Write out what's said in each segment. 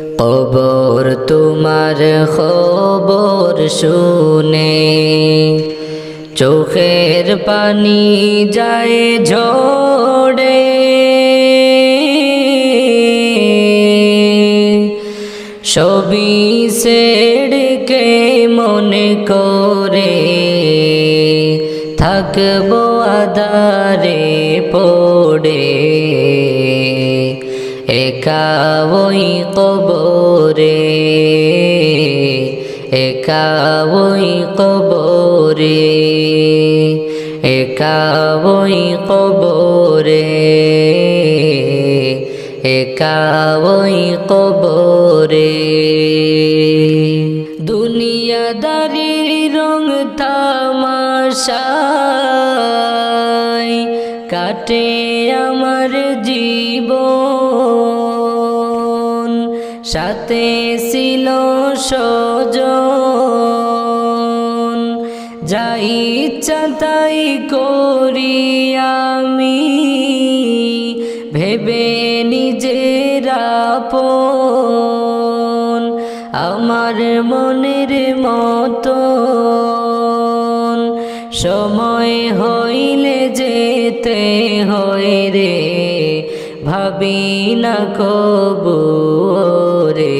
কবর তোমার খবর শুনে চোখের পানি যায় ঝড়ে। সবই সেড়কে মনে করে থাকব আদারে পড়ে। একা ওই কবরে, একা ওই কবরে, একা ওই কবরে, একা ওই কবরে। দুনিয়াদারির রং তামাশায় কাটে আমার জীবন, সাথে ছিল সজন যাই ইচ্ছা তাই করি আমি, ভেবে নিজের আমার মনের মতন সময় হইলে যেতে হয় রে, ভাবি না কবু রে।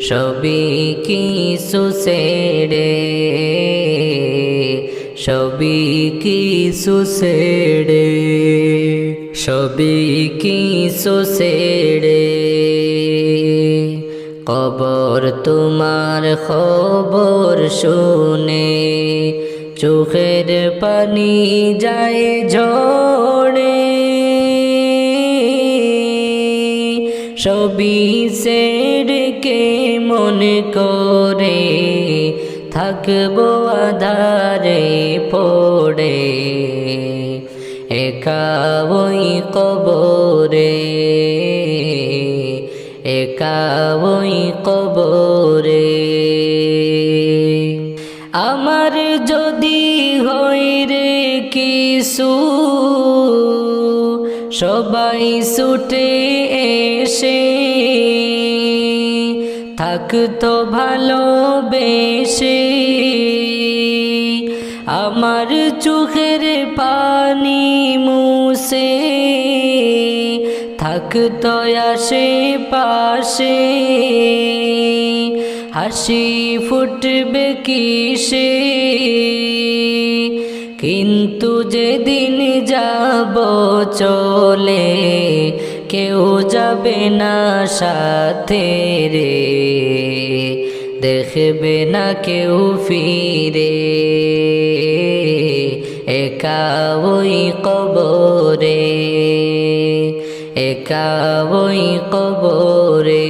সবই কিছু সেড়ে সবই কিছু সেড়ে সবই কিছু সেড়ে কবর তোমার খবর শুনে চোখের পানি যায় ঝড়ে সবই সেড়কে মনে করে, থাকব আধারে পড়ে, একা ওই কবরে, একা ওই কবরে। আমার যদি হয় রে কিছু, সবাই ছুটে এসে থাকতো ভালোবেসে। আমার চোখের পানি মুছে থাকতো আসে পাশে হাসি ফুটবে কিসে? কিন্তু যেদিন যাব চলে, কেউ যাবে না সাথে রে। দেখবে না কেউ ফিরে। একা ওই কবরে, একা ওই কবরে।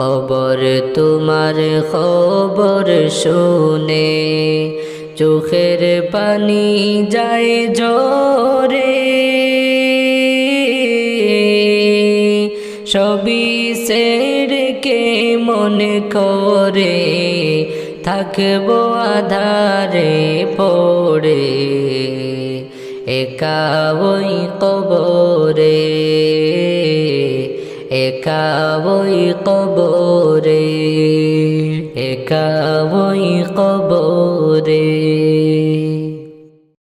কবর তোমার খবর শুনে, চোখের পানি যায় জোরে সবই সেরকে মনে করে, থাকব আধারে পড়ে, একা ওই কবরে। একা ওই কবরে একা ওই কবরে।